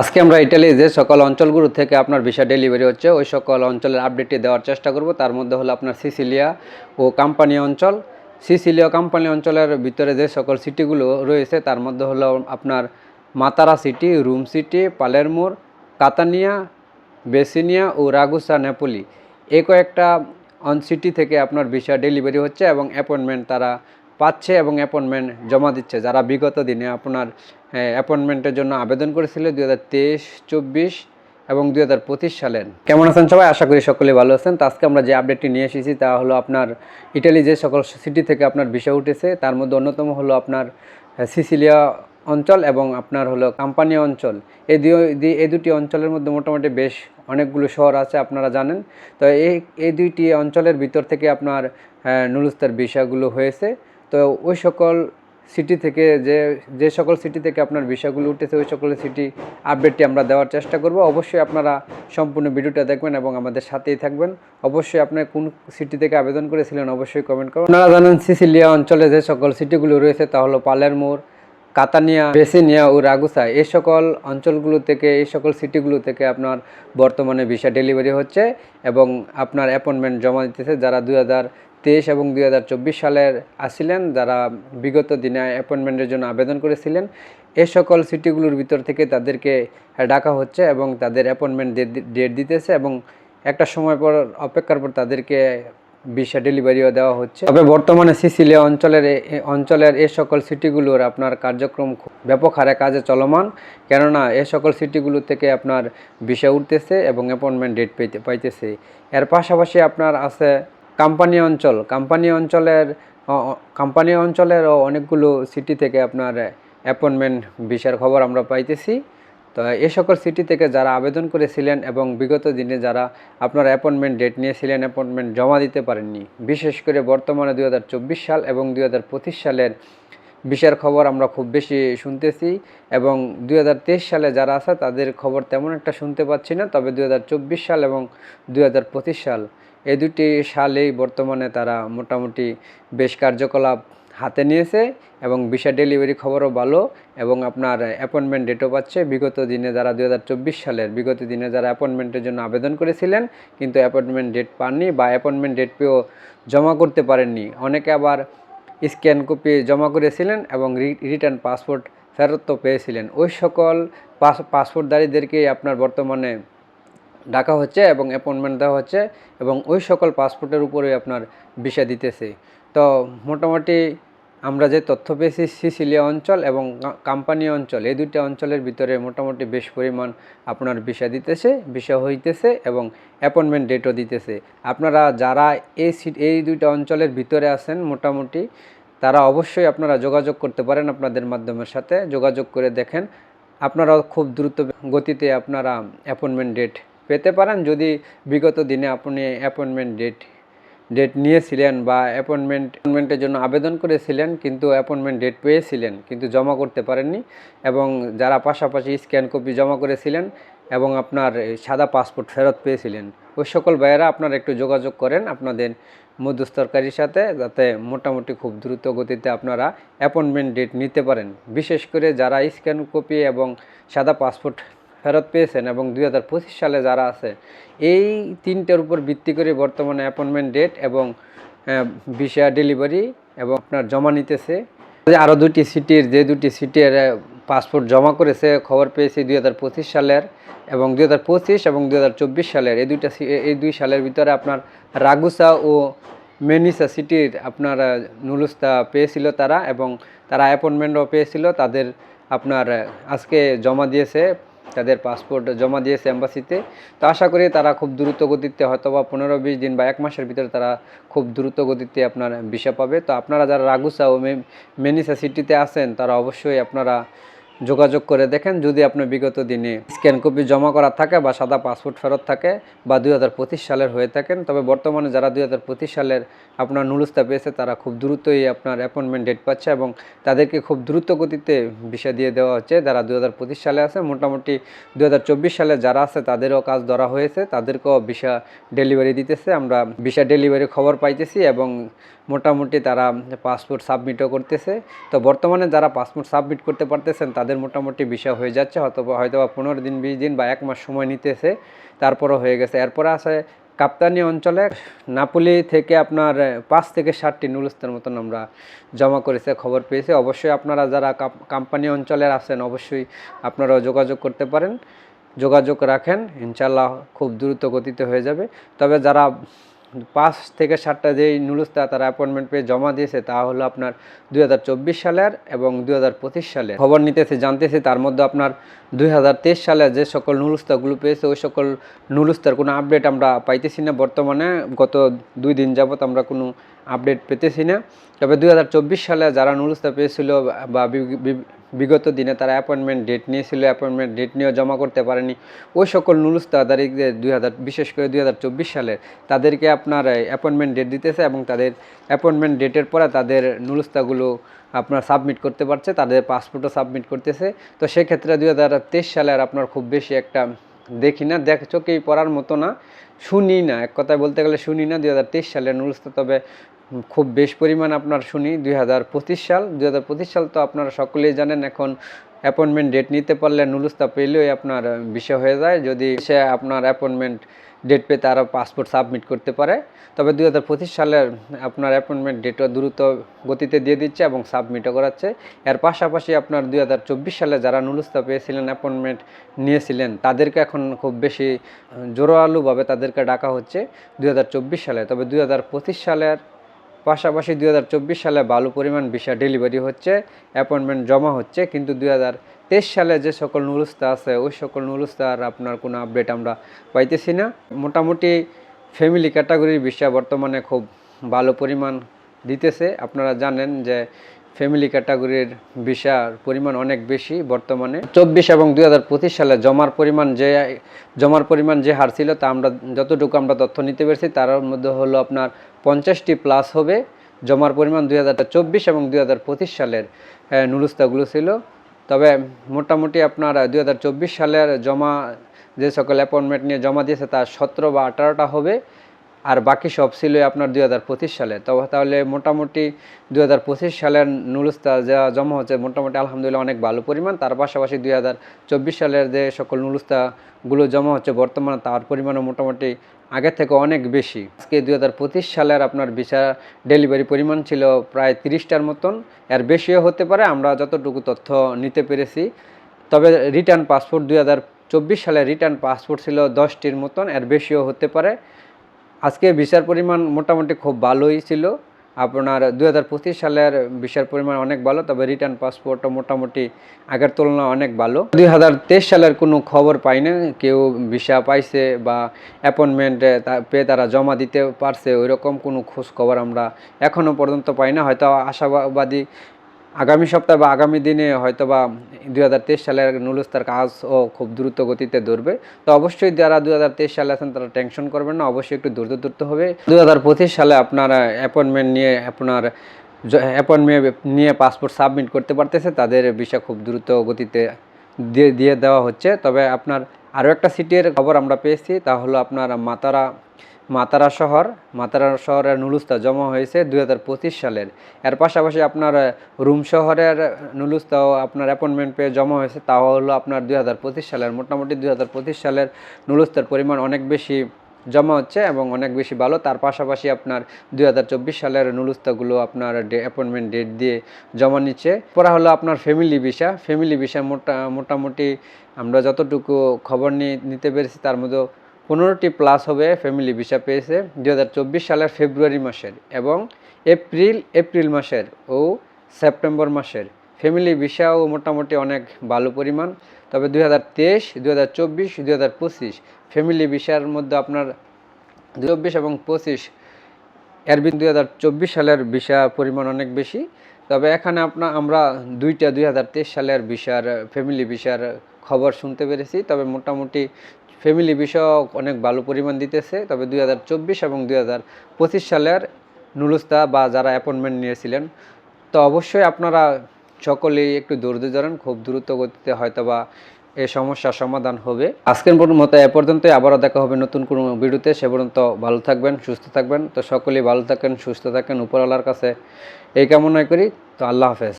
আজকে আমরা ইটালির যে সকল অঞ্চলগুলো থেকে আপনার ভিসা ডেলিভারি হচ্ছে, ওই সকল অঞ্চলের আপডেটটি দেওয়ার চেষ্টা করব। তার মধ্যে হলো আপনার সিসিলিয়া ও কাম্পানি অঞ্চল। সিসিলিয়া কাম্পানি অঞ্চলের ভিতরে যে সকল সিটিগুলো রয়েছে, তার মধ্যে হলো আপনার মাতারা সিটি রুম সিটি পালেরমোর কাতানিয়া বেসিনিয়া ও রাগুসা নেপোলি এ কয়েকটা অন সিটি থেকে আপনার ভিসা ডেলিভারি হচ্ছে এবং অ্যাপয়েন্টমেন্ট তারা পাচ্ছে এবং অ্যাপয়েন্টমেন্ট জমা দিচ্ছে। যারা বিগত দিনে আপনার অ্যাপয়েন্টমেন্টের জন্য আবেদন করেছিল দুই হাজার তেইশ চব্বিশ এবং দুই হাজার পঁচিশ সালের। কেমন আছেন সবাই? আশা করি সকলে ভালো আছেন। তো আজকে আমরা যে আপডেটটি নিয়ে এসেছি তা হলো আপনার ইটালি যে সকল সিটি থেকে আপনার ভিসা উঠেছে তার মধ্যে অন্যতম হলো আপনার সিসিলিয়া অঞ্চল এবং আপনার হলো কাম্পানি অঞ্চল। এই দুই এই দুটি অঞ্চলের মধ্যে মোটামুটি বেশ অনেকগুলো শহর আছে আপনারা জানেন। তো এই এই দুইটি অঞ্চলের ভিতর থেকে আপনার আহ, নুরুস্তার ভিসাগুলো হয়েছে। তো ওই সকল সিটি থেকে যে যে সকল সিটি থেকে আপনার ভিসাগুলো উঠেছে, ওই সকল সিটি আপডেটটি আমরা দেওয়ার চেষ্টা করব। অবশ্যই আপনারা সম্পূর্ণ ভিডিওটা দেখবেন এবং আমাদের সাথেই থাকবেন। অবশ্যই আপনি কোন সিটি থেকে আবেদন করেছিলেন অবশ্যই কমেন্ট করুন আপনারা জানেন সিসিলিয়া অঞ্চলে যে সকল সিটিগুলো রয়েছে, তা হলো পালেরমোর কাতানিয়া, বেসিনিয়া ও রাগুসা এই সকল অঞ্চলগুলো থেকে, এই সকল সিটিগুলো থেকে আপনার বর্তমানে ভিসা ডেলিভারি হচ্ছে এবং আপনার অ্যাপয়েন্টমেন্ট জমা দিতেছে। যারা দুই হাজার তেইশ এবং দুই হাজার চব্বিশ সালের আসছিলেন যারা বিগত দিনে অ্যাপয়েন্টমেন্টের জন্য আবেদন করেছিলেন। এ সকল সিটিগুলোর ভিতর থেকে তাদেরকে ডাকা হচ্ছে এবং তাদের অ্যাপয়েন্টমেন্ট ডেট দিতেছে এবং একটা সময় পর, অপেক্ষার পর তাদেরকে ভিসা ডেলিভারিও দেওয়া হচ্ছে। তবে বর্তমানে সিসিলিয়া অঞ্চলের এ- এ, অঞ্চলের এই সকল সিটিগুলোর আপনার কার্যক্রম ব্যাপক হারে কাজে চলমান, কেননা এ সকল সিটিগুলো থেকে আপনার ভিসা উঠতেছে এবং অ্যাপয়েন্টমেন্ট ডেট পেতে, পাইতেছে। এর পাশাপাশি আপনার আছে কাম্পানি অঞ্চল, কাম্পানি অঞ্চলের কাম্পানি অঞ্চলেরও অনেকগুলো সিটি থেকে আপনার অ্যাপয়েন্টমেন্ট ভিসার খবর আমরা পাইতেছি। তো এ সকল সিটি থেকে যারা আবেদন করেছিলেন এবং বিগত দিনে যারা আপনার অ্যাপয়েন্টমেন্ট ডেট নিয়েছিলেন অ্যাপয়েন্টমেন্ট জমা দিতে পারেননি, বিশেষ করে বর্তমানে দু হাজার চব্বিশ সাল এবং দু হাজার পঁচিশ সালের বিষয়ের খবর আমরা খুব বেশি শুনতেছি এবং দু হাজার তেইশ সালে যারা আছে তাদের খবর তেমন একটা শুনতে পাচ্ছি না, তবে দু হাজার চব্বিশ সাল এবং দু হাজার পঁচিশ সাল। এই দুটি সালেই বর্তমানে তারা মোটামুটি বেশ কার্যকলাপ হাতে নিয়েছে এবং ভিসা ডেলিভারি খবরও ভালো এবং আপনার অ্যাপয়েন্টমেন্ট ডেটও পাচ্ছে। বিগত দিনে যারা দু হাজার চব্বিশ সালের, বিগত দিনে যারা অ্যাপয়েন্টমেন্টের জন্য আবেদন করেছিলেন, কিন্তু অ্যাপয়েন্টমেন্ট ডেট পাননি বা অ্যাপয়েন্টমেন্ট ডেট পেয়েও জমা করতে পারেননি। অনেকে আবার স্ক্যান কপি জমা করেছিলেন এবং রিটার্ন পাসপোর্ট ফেরত তো পেয়েছিলেন। ওই সকল পাস পাসপোর্টধারীদেরকেই আপনার বর্তমানে ডাকা হচ্ছে এবং অ্যাপয়েন্টমেন্ট দেওয়া হচ্ছে এবং ওই সকল পাসপোর্টের উপরে আপনার ভিসা দিতেছে। তো মোটামুটি আমরা যে তথ্য পেয়েছি সিসিলিয়া অঞ্চল এবং কাম্পানি অঞ্চল, এই দুইটা অঞ্চলের ভিতরে মোটামুটি বেশ পরিমাণ আপনার ভিসা দিতেছে ভিসা হইতেছে এবং অ্যাপয়েন্টমেন্ট ডেটও দিতেছে। আপনারা যারা এই এই দুইটা অঞ্চলের ভিতরে আছেন মোটামুটি, তারা অবশ্যই আপনারা যোগাযোগ করতে পারেন আপনাদের মাধ্যমের সাথে। যোগাযোগ করে দেখেন আপনারা খুব দ্রুত গতিতে আপনারা অ্যাপয়েন্টমেন্ট ডেট পেতে পারেন যদি বিগত দিনে আপনি অ্যাপয়েন্টমেন্ট ডেট ডেট নিয়েছিলেন বা অ্যাপয়েন্টমেন্ট অ্যাপয়েন্টমেন্টের জন্য আবেদন করেছিলেন কিন্তু অ্যাপয়েন্টমেন্ট ডেট পেয়েছিলেন কিন্তু জমা করতে পারেননি এবং যারা পাশাপাশি স্ক্যান কপি জমা করেছিলেন এবং আপনার সাদা পাসপোর্ট ফেরত পেয়েছিলেন, ওই সকল ভাইয়েরা আপনারা একটু যোগাযোগ করেন আপনাদের মধ্যস্থকারীর সাথে যাতে মোটামুটি খুব দ্রুত গতিতে আপনারা অ্যাপয়েন্টমেন্ট ডেট নিতে পারেন। বিশেষ করে যারা স্ক্যান কপি এবং সাদা পাসপোর্ট ফেরত পেয়েছেন এবং দু হাজার পঁচিশ সালে যারা আছে, এই তিনটের উপর ভিত্তি করে বর্তমানে অ্যাপয়েন্টমেন্ট ডেট এবং ভিসা ডেলিভারি এবং আপনার জমা নিতেছে। আরও দুটি সিটির, যে দুটি সিটির পাসপোর্ট জমা করেছে, খবর পেয়েছি দুই সালের এবং দু হাজার পঁচিশ এবং দু হাজার চব্বিশ সালের। এই দুইটা এই দুই সালের ভিতরে আপনার রাগুসা ও মেনিসা সিটির আপনার নুলুস্তা পেয়েছিল তারা এবং তারা অ্যাপয়েন্টমেন্টও পেয়েছিল। তাদের আপনার আজকে জমা দিয়েছে তাদের পাসপোর্ট জমা দিয়েছে এম্বাসিতে। তো আশা করি তারা খুব দ্রুত গতিতে হয়তো বা পনেরো বিশ দিন বা এক মাসের ভিতরে তারা খুব দ্রুত গতিতে আপনার ভিসা পাবে। তো আপনারা যারা রাগুসা ও মেনিসা সিটিতে আছেন, তারা অবশ্যই আপনারা যোগাযোগ করে দেখেন, যদি আপনার বিগত দিনে স্ক্যান কপি জমা করা থাকে বা সাদা পাসপোর্ট ফেরত থাকে বা দু হাজার পঁচিশ সালের হয়ে থাকেন, তবে বর্তমানে যারা দুই হাজার পঁচিশ সালের আপনার নুলুস্তা পেয়েছে, তারা খুব দ্রুতই আপনার অ্যাপয়েন্টমেন্ট ডেট পাচ্ছে এবং তাদেরকে খুব দ্রুত গতিতে ভিসা দিয়ে দেওয়া হচ্ছে। যারা দু হাজার পঁচিশ সালে আছে, মোটামুটি দু হাজার চব্বিশ সালে যারা আছে, তাদেরও কাজ ধরা হয়েছে, তাদেরকেও ভিসা ডেলিভারি দিতেছে। আমরা ভিসা ডেলিভারি খবর পাইতেছি এবং মোটামুটি তারা পাসপোর্ট সাবমিটও করতেছে। তো বর্তমানে যারা পাসপোর্ট সাবমিট করতে পারতেছেন, তাদের মোটামুটি বিষয় হয়ে যাচ্ছে। হয়তো হয়তো বা পনেরো দিন, বিশ দিন বা এক মাস সময় নিতেছে। তারপরও হয়ে গেছে। এরপরে আছে কাপ্তানি অঞ্চলে নাপুলি থেকে আপনার পাঁচ থেকে ষাটটি নুলস্তের মতন আমরা জমা করেছে, খবর পেয়েছি। অবশ্যই আপনারা যারা কোম্পানি অঞ্চলের আছেন, অবশ্যই আপনারা যোগাযোগ করতে পারেন। যোগাযোগ রাখেন। ইনশাল্লাহ খুব দ্রুত গতিতে হয়ে যাবে। তবে যারা পাঁচ থেকে সাতটা যেই নুলুস্তা তারা অ্যাপয়েন্টমেন্ট পেয়ে জমা দিয়েছে, তা হলো আপনার দুই হাজার চব্বিশ সালের এবং দুই হাজার পঁচিশ সালে খবর নিতেছে, জানতেছি, তার মধ্যে আপনার দুই হাজার তেইশ সালে যে সকল নুলুস্তাগুলো পেয়েছে, ওই সকল নুলুস্তার কোনো আপডেট আমরা পাইতেছি না। বর্তমানে গত দুই দিন যাবত আমরা কোনো আপডেট পেতেছি না। তবে দুই হাজার চব্বিশ সালে যারা নুলুস্তা পেয়েছিল বা বিগত দিনে তারা অ্যাপয়েন্টমেন্ট ডেট নিয়েছিল অ্যাপয়েন্টমেন্ট ডেট নিয়েও জমা করতে পারেনি। ওই সকল নুলুস্তা তারিখে দুই হাজার, বিশেষ করে দুই হাজার চব্বিশ সালের তাদেরকে আপনার অ্যাপয়েন্টমেন্ট ডেট দিতেছে এবং তাদের অ্যাপয়েন্টমেন্ট ডেটের পরে তাদের নুলুস্তাগুলো আপনার সাবমিট করতে পারছে, তাদের পাসপোর্টও সাবমিট করতেছে। তো সেক্ষেত্রে দুই হাজার তেইশ সালের আপনার খুব বেশি একটা দেখি না, দেখ, চোখেই পড়ার মতো না। শুনি না, এক কথায় বলতে গেলে শুনি না দুই হাজার তেইশ সালের নুলুস্তা তবে খুব বেশ পরিমাণ আপনার শুনি, দুই হাজার পঁচিশ সাল। দুই হাজার পঁচিশ সাল তো আপনারা সকলেই জানেন, এখন অ্যাপয়েন্টমেন্ট ডেট নিতে পারলে নুলুস্তা পেলেই আপনার বিষয় হয়ে যায়। যদি সে আপনার অ্যাপয়েন্টমেন্ট ডেট পেয়ে তারা পাসপোর্ট সাবমিট করতে পারে। তবে দুই হাজার পঁচিশ সালের আপনার অ্যাপয়েন্টমেন্ট ডেটও দ্রুত গতিতে দিয়ে দিচ্ছে এবং সাবমিটও করাচ্ছে। এর পাশাপাশি আপনার দুই হাজার চব্বিশ সালে যারা নুলুস্তা পেয়েছিলেন অ্যাপয়েন্টমেন্ট নিয়েছিলেন, তাদেরকে এখন খুব বেশি জোরালোভাবে তাদেরকে ডাকা হচ্ছে দুই হাজার চব্বিশ সালে। তবে দুই হাজার পঁচিশ সালের পাশাপাশি দুই হাজার চব্বিশ সালে ভালো পরিমাণ ভিসা ডেলিভারি হচ্ছে, অ্যাপয়েন্টমেন্ট জমা হচ্ছে, কিন্তু দুই হাজার তেইশ সালে যে সকল নুরুস্তা আছে, ওই সকল নুরুস্তার আপনার কোনো আপডেট আমরা পাইতেছি না। মোটামুটি ফ্যামিলি ক্যাটাগরির ভিসা বর্তমানে খুব ভালো পরিমাণ দিতেছে। আপনারা জানেন যে ফ্যামিলি ক্যাটাগরির ভিসার পরিমাণ অনেক বেশি বর্তমানে। চব্বিশ এবং দুই হাজার পঁচিশ সালে জমার পরিমাণ যে, জমার পরিমাণ যে হার ছিল তা আমরা যতটুকু আমরা তথ্য নিতে পেরেছি, তার মধ্যে হলো আপনার পঞ্চাশটি প্লাস হবে। জমার পরিমাণ দুই হাজার চব্বিশ এবং দুই হাজার পঁচিশ সালের নুরুস্তাগুলো ছিল। তবে মোটামুটি আপনার দুই হাজার চব্বিশ সালের জমা যে সকল অ্যাপয়েন্টমেন্ট নিয়ে জমা দিয়েছে তার সতেরো বা আঠারোটা হবে। আর বাকি সব ছিল আপনার দুই হাজার পঁচিশ সালে। তবে তাহলে মোটামুটি দুই হাজার পঁচিশ সালের নুলুস্তা যা জমা হচ্ছে, মোটামুটি আলহামদুলিল্লাহ অনেক ভালো পরিমাণ। তার পাশাপাশি দুই হাজার চব্বিশ সালের যে সকল নুলুস্তাগুলো জমা হচ্ছে বর্তমানে, তার পরিমাণও মোটামুটি আগের থেকে অনেক বেশি। আজকে দুই হাজার পঁচিশ সালের আপনার ভিসা ডেলিভারি পরিমাণ ছিল প্রায় তিরিশটার মতন। এর বেশিও হতে পারে, আমরা যতটুকু তথ্য নিতে পেরেছি। তবে রিটার্ন পাসপোর্ট, দুই হাজার চব্বিশ সালে রিটার্ন পাসপোর্ট ছিল দশটির মতন, এর বেশিও হতে পারে। আজকে ভিসার পরিমাণ মোটামুটি খুব ভালোই ছিল। আপনার দু হাজার পঁচিশ সালের ভিসার পরিমাণ অনেক ভালো, তবে রিটার্ন পাসপোর্টও মোটামুটি আগের তুলনায় অনেক ভালো। দুই হাজার তেইশ সালের কোনো খবর পাই না কেউ ভিসা পাইছে বা অ্যাপয়েন্টমেন্ট পেয়ে তারা জমা দিতে পারছে ওই রকম কোনো খোঁজ খবর আমরা এখনও পর্যন্ত পাই না। হয়তো আশাবাদী আগামী সপ্তাহে বা আগামী দিনে হয়তো বা দুই হাজার তেইশ সালের নুলুস্তার কাজও খুব দ্রুত গতিতে ধরবে। তো অবশ্যই যারা দুই হাজার তেইশ সালে আছেন তারা টেনশন করবেন না, অবশ্যই একটু দ্রুত ধরতে হবে। দুই হাজার পঁচিশ সালে আপনার অ্যাপয়েন্টমেন্ট নিয়ে, আপনার অ্যাপয়েন্টমেন্ট নিয়ে পাসপোর্ট সাবমিট করতে পারতেছে, তাদের বিষয় খুব দ্রুত গতিতে দিয়ে দিয়ে দেওয়া হচ্ছে। তবে আপনার আরও একটা সিটির খবর আমরা পেয়েছি, তা হলো আপনার মাতারা মাতারা শহর, মাতারা শহরের নুলুস্তা জমা হয়েছে দুই হাজার পঁচিশ সালের। এর পাশাপাশি আপনার রুম শহরের নুলুস্তাও আপনার অ্যাপয়েন্টমেন্ট পেয়ে জমা হয়েছে, তাও হলো আপনার দুই হাজার পঁচিশ সালের। মোটামুটি দুই হাজার পঁচিশ সালের নুলুস্তার পরিমাণ অনেক বেশি জমা হচ্ছে এবং অনেক বেশি ভালো। তার পাশাপাশি আপনার দুই হাজার চব্বিশ সালের নুলুস্তাগুলো আপনার অ্যাপয়েন্টমেন্ট ডেট দিয়ে জমা নিচ্ছে। পরা হলো আপনার ফ্যামিলি ভিসা ফ্যামিলি ভিসা মোটা, মোটামুটি আমরা যতটুকু খবর নিতে পেরেছি তার মধ্যে পনেরোটি প্লাস হবে ফ্যামিলি ভিসা পেয়েছে দু হাজার চব্বিশ সালের ফেব্রুয়ারি মাসের এবং এপ্রিল এপ্রিল মাসের ও সেপ্টেম্বর মাসের। ফ্যামিলি ভিসাও মোটামুটি অনেক ভালো পরিমাণ। তবে দুই হাজার তেইশ দুই হাজার চব্বিশ দুই হাজার পঁচিশ ফ্যামিলি ভিসার মধ্যে আপনার চব্বিশ এবং পঁচিশ, এর বিন দুই হাজার চব্বিশ সালের ভিসা পরিমাণ অনেক বেশি। তবে এখানে আপনার আমরা দুইটা দুই হাজার তেইশ সালের ভিসার ফ্যামিলি ভিসার খবর শুনতে পেরেছি। তবে মোটামুটি ফ্যামিলি বিষয়ক অনেক ভালো পরিমাণ দিতেছে, তবে দুই হাজার চব্বিশ এবং দুই হাজার পঁচিশ সালের নুলুস্তা বা যারা অ্যাপয়েন্টমেন্ট নিয়েছিলেন, তো অবশ্যই আপনারা সকলেই একটু ধৈর্য ধরেন, খুব দ্রুত গতিতে হয়তো বা এই সমস্যার সমাধান হবে। আজকের মতো এ পর্যন্তই, আবারও দেখা হবে নতুন কোনো ভিডিওতে, সে পর্যন্ত ভালো থাকবেন, সুস্থ থাকবেন। তো সকলেই ভালো থাকেন, সুস্থ থাকেন উপরওয়ালার কাছে এই কামনাই করি। তো আল্লাহ হাফেজ।